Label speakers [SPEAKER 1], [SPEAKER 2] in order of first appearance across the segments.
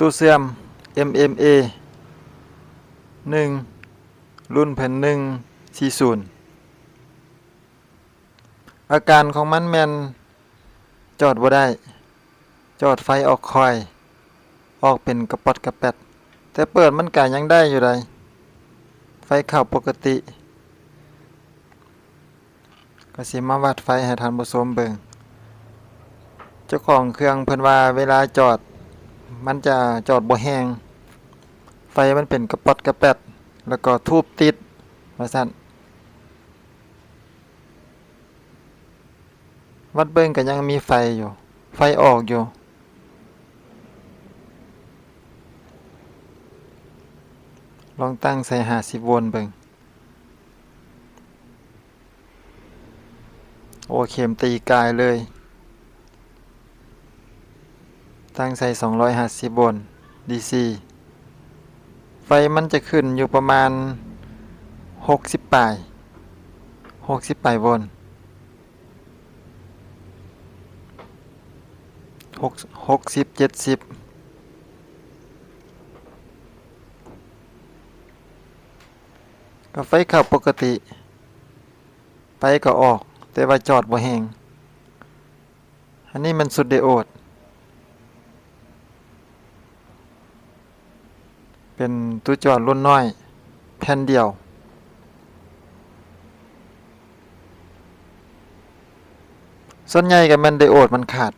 [SPEAKER 1] ตู้เสื่อม MMA 1 รุ่นแผ่นหนึ่ง40 อาการของมันแมนจอดบ่ได้ จอดไฟออกคอย ออกเป็นกระปดกระแปด แต่เปิดมันกายังได้อยู่ไดไฟเข้าปกติ ก็สิมาวัดไฟให้ท่านผู้ชมเบิ่งเจ้าของเครื่องเพิ่นว่าเวลาจอด มันจะจอดบ่แหงไฟมันเป็นกระปดกระแปดแล้วก็ทูบติดว่าซั่นวัดเบิ่งก็ยังมีไฟอยู่ ไฟออกอยู่ ลองตั้งใส่50โวลต์เบิ่งโอเข็มตีกายเลย ตั้งใส่250โวลต์ DC ไฟมันจะขึ้นอยู่ประมาณ 60ปลาย60ปลายโวลต์6 60 70ก็ไฟเข้าปกติ ไปก็ออก แต่ว่าจอดบ่แหงอันนี้มันสุดไดโอด เป็นตู้จอดรุ่นน้อย แผ่นเดียว ส่วนใหญ่ก็แมันไดโอดมันขาด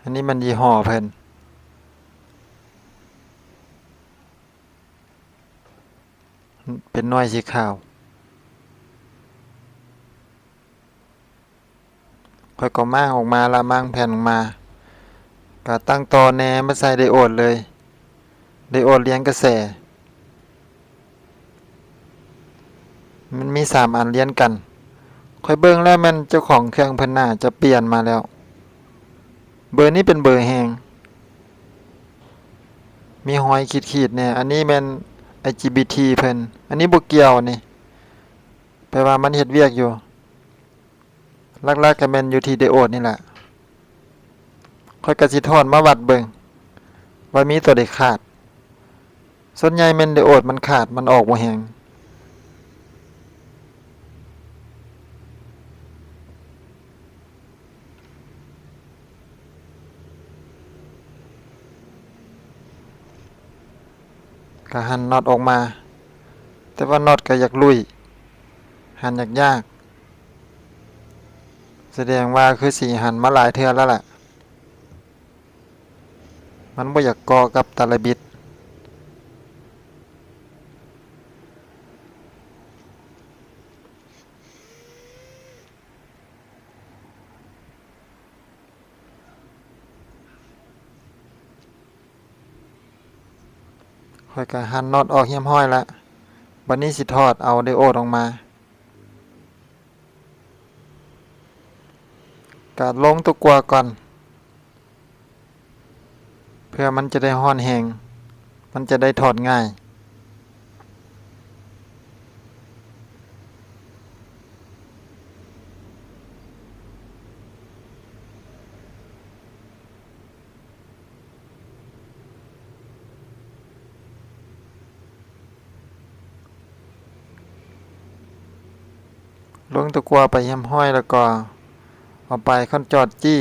[SPEAKER 1] อันนี้มันยี่ห้อเพิ่นเป็นน้อยสีขาวค่อยก็มางออกมาละมางแผ่นออกมา ก็ตั้งต่อแนมาใส่ไดโอดเลย ไดโอดเลี้ยงกระแส มันมีสามอันเลี้ยงกัน ค่อยเบิ่งแล้วมันเจ้าของเครื่องพิ่นน่าจะเปลี่ยนมาแล้ว เบอร์นี้เป็นเบอร์แหงมีหอยขีดๆเนี่ย อันนี้แม่น IGBT เพิ่น อันนี้บ่เกี่ยวนี่แปลว่ามันเฮ็ดเวียกอยู่ลักๆก็แม่นอยู่ที่ไดโอดนี่แหละ ค่อยก็สิถอนมาวัดเบิงว่ามีตัวใดขาด ส่วนใหญ่แม่นไดโอดมันขาดมันออกบ่แฮงก็หันน็อตออกมา แต่ว่าน็อตก็อยากลุย หันยากยาก แสดงว่าคือสีหันมาหลายเทื่อแล้วแหละ มันบ่อยากเกาะกับตะลบิด ค่อยก็หันน็อตออกเหี่ยมห้อยแล้วบัดนี้สิถอดเอาไดโอดออกมากาดลงตัวกลัวก่อน เพื่อมันจะได้ห้อนแหงมันจะได้ถอดง่ายลงตะกัวไปเยี่ยมห้อยแล้วก็เอาไปขั้นจอดจี้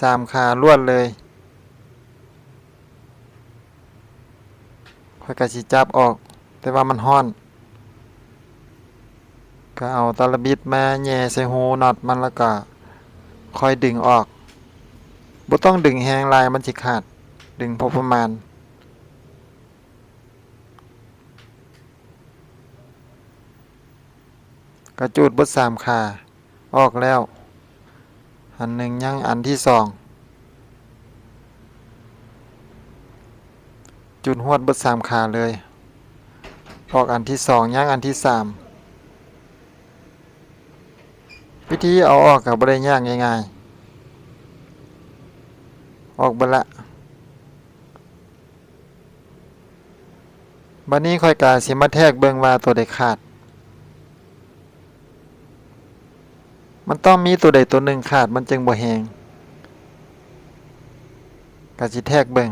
[SPEAKER 1] สามขาลวดเลย ค่อยกระสิจับออก แต่ว่ามันห้อน ก็เอาตะลบิดมาแย่ใส่หูน็อตมันแล้วก็ค่อยดึงออกบ่ต้องดึงแหงลายมันสิขาด ดึงพอประมาณ กระจูดบดสามขาออกแล้ว อันหนึ่งยังอันที่สอง จุดหวดเบดสามขาเลย ออกอันที่สองยังอันที่สามวิธีเอาออกกับบริยากง่ายๆ ออกบละบันนี้ค่อยกาสิมาแทกเบิงว่าตัวใดขาด มันต้องมีตัวใดตัวหนึ่งขาดมันจึงบ่แหงก็สิแทกเบิ่ง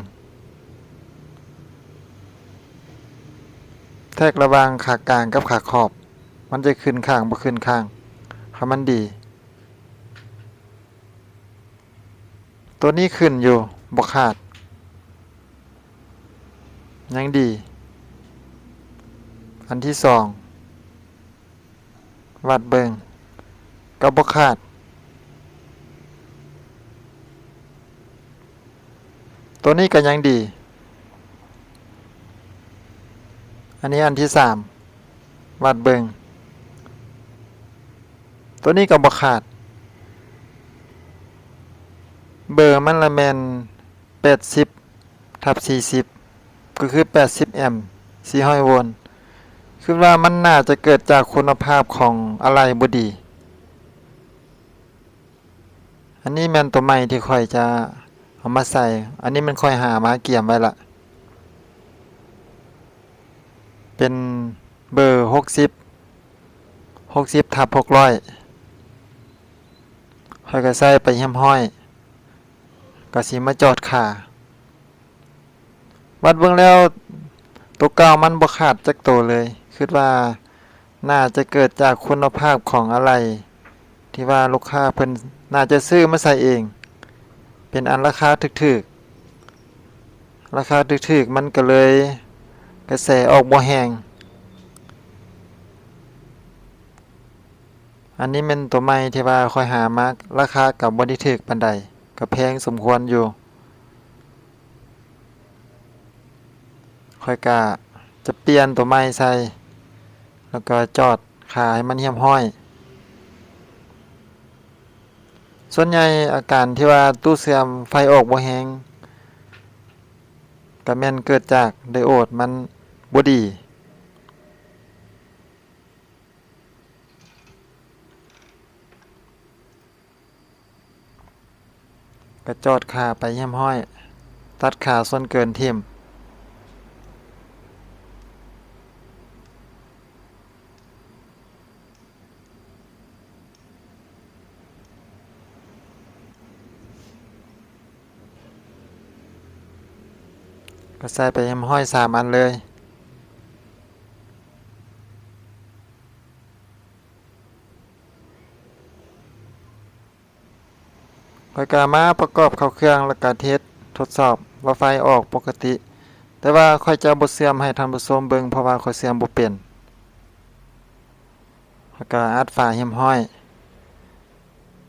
[SPEAKER 1] แทกระวางขากลางกับขาขอบ มันจะขึ้นข้างบ่ขึ้นข้างถ้ามันดี ตัวนี้ขึ้นอยู่บ่ขาด ยังดี อันที่สองวัดเบิงก็บ่ขาด ตัวนี้ก็ยังดี อันนี้อันที่สามวัดเบิงตัวนี้ก็บ่ขาด เบอร์มันละแมน80ทับ40 ก็คือ 80 แอมป์400โวลต์คือว่ามันน่าจะเกิดจากคุณภาพของอะไรบ่ดี อันนี้แมนตัวใหม่ที่ค่อยจะเอามาใส่ อันนี้มันค่อยหามาเกี่ยมไว้ละ เป็นเบอร์60 60ทับ600ค่อยก็ใส่ไปเยี่ยมห้อยก็สิมาจอดขาวัดเบิ่งแล้วตัวเก่ามันบ่ขาดจักตัวเลย คิดว่าน่าจะเกิดจากคุณภาพของอะไร ที่ว่าลูกค้าเพิ่นน่าจะซื้อมาใส่เอง เป็นอันราคาถึกๆ ราคาถึกๆ มันก็เลย กระแสออกบ่แหงอันนี้เป็นตัวใหม่ที่ว่าค่อยหามาราคากับบ่ได้ถึกปานใดก็แพงสมควรอยู่ค่อยกะจะเปลี่ยนตัวไม้ใส่ แล้วก็จอดขาให้มันเหี่ยมห้อย ส่วนใหญ่อาการที่ว่าตู้เสื่อมไฟออกบ่แฮงก็แม่นเกิดจากไดโอดมัน บดีก็จอดขาไปเยี่ยมห้อย ตัดขาส่วนเกินทิ่มก็ใส่ไปเยี่ยมห้อยสามอันเลย ข้อยก็มาประกอบเข้าเครื่องแล้วก็เทสทดสอบว่าไฟออกปกติ แต่ว่าคอยจะบ่เสื่อมให้ท่านผู้ชมเบิ่งเพราะว่าคอยเสื่อมบ่เป็นแล้วก็อัดฝาเหี่ยมห้อย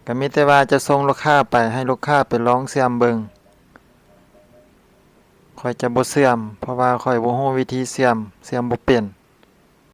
[SPEAKER 1] ก็มีแต่ว่าจะส่งลูกค้าไปให้ลูกค้าไปลองเสื่อมเบิงคอยจะบ่เสื่อม เพราะว่าคอยบ่ฮู้วิธีเสื่อมเสื่อมบ่เป็น